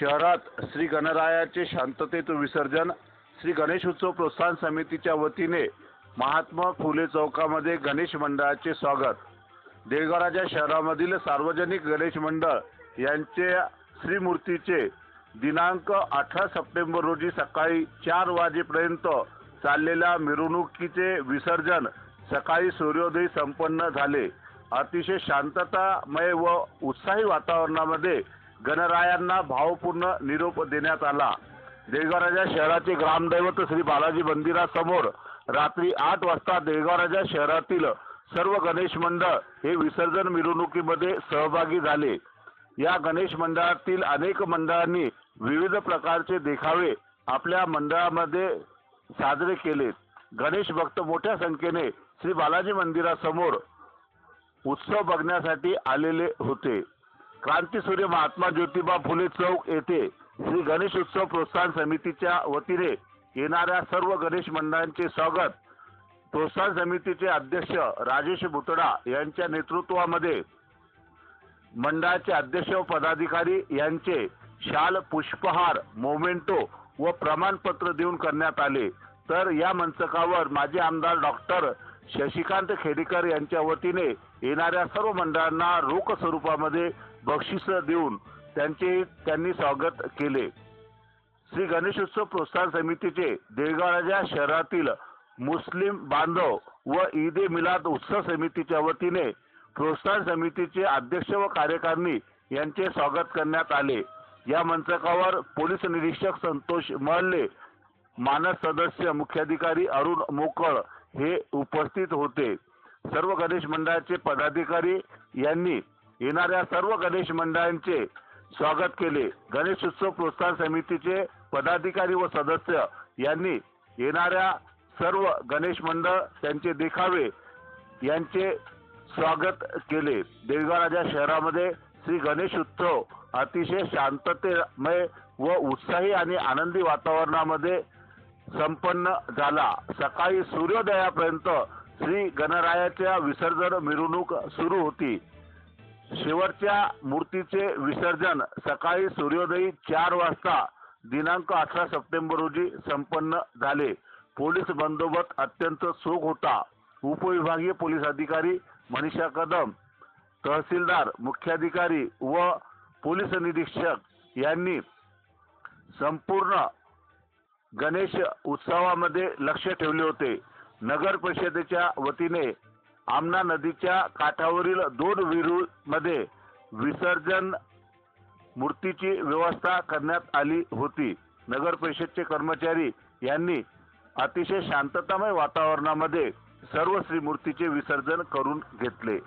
शहरात श्री गणरायाचे शांततेचं विसर्जन श्री गणेश उत्सव प्रोत्साहन समितीच्या वतीने महात्मा फुले चौकामध्ये गणेश मंडळाचे स्वागत. देवगराच्या शहरामधील सार्वजनिक गणेश मंडळ यांच्या श्रीमूर्तीचे दिनांक अठरा सप्टेंबर रोजी सकाळी चार वाजेपर्यंत चाललेल्या मिरवणुकीचे विसर्जन सकाळी सूर्योदय संपन्न झाले. अतिशय शांततामय व उत्साही वातावरणामध्ये गणरायांना भावपूर्ण निरोप देण्यात आला. देवगाराजा शहराचे ग्रामदैवत श्री बालाजी मंदिरासमोर रात्री आठ वाजता देवगाराजा शहरातील सर्व गणेश मंडळ हे विसर्जन मिरवणुकीमध्ये सहभागी झाले. या गणेश मंडळातील अनेक मंडळांनी विविध प्रकारचे देखावे आपल्या मंडळामध्ये साजरे केले. गणेश भक्त मोठ्या संख्येने श्री बालाजी मंदिरासमोर उत्सव बघण्यासाठी आलेले होते. क्रांतीसूर्य महात्मा ज्योतिबा फुले चौक येथे श्री गणेश उत्सव प्रोत्साहन समितीच्या वतीने येणाऱ्या सर्व गणेश मंडळांचे स्वागत. प्रोत्साहन समितीचे अध्यक्ष राजेश बुतडा यांच्या नेतृत्वामध्ये मंडळाचे अध्यक्ष व पदाधिकारी यांचे शाल पुष्पहार मोमेंटो व प्रमाणपत्र देऊन करण्यात आले. तर या मंचकावर माजी आमदार डॉक्टर शशिकांत खेडेकर यांच्या वतीने येणाऱ्या सर्व मंडळांना रोख स्वरूपामध्ये बक्षीस देऊन त्यांचे त्यांनी स्वागत केले. श्री गणेशोत्सव प्रोत्साहन समितीचे देवगाळाच्या शहरातील मुस्लिम बांधव व ईद ए मिलाद उत्सव समितीच्या वतीने प्रोत्साहन समितीचे अध्यक्ष व कार्यकारिणी यांचे स्वागत करण्यात आले. या मंचकावर पोलीस निरीक्षक संतोष महल्ले मानस सदस्य मुख्याधिकारी अरुण मोकळ हे उपस्थित होते. सर्व गणेश मंडळाचे पदाधिकारी यांनी येणाऱ्या सर्व गणेश मंडळांचे स्वागत केले. गणेश उत्सव प्रोत्साहन समितीचे पदाधिकारी व सदस्य यांनी येणाऱ्या सर्व गणेश मंडळ त्यांचे देखावे यांचे स्वागत केले. देवगाराजा शहरामध्ये श्री गणेश उत्सव अतिशय शांततेमय व उत्साही आणि आनंदी वातावरणामध्ये संपन्न झाला. सकाळी सूर्योदयापर्यंत श्री गणरायाच्या विसर्जन मिरवणूक सुरू होती. शेवटच्या मूर्तीचे विसर्जन सकाळी सूर्योदयी चार वाजता दिनांक अठरा सप्टेंबर रोजी संपन्न झाले. पोलीस बंदोबस्त अत्यंत चोख होता. उपविभागीय पोलीस अधिकारी मनीषा कदम तहसीलदार मुख्याधिकारी व पोलीस निरीक्षक यांनी संपूर्ण गणेश उत्सवामध्ये लक्ष ठेवले होते. नगर परिषदेच्या वतीने आमना नदीच्या काठावरील दोन विहिरीमध्ये विसर्जन मूर्तीची व्यवस्था करण्यात आली होती. नगर परिषदचे कर्मचारी यांनी अतिशय शांततामय वातावरणामध्ये सर्व श्रीमूर्तीचे विसर्जन करून घेतले.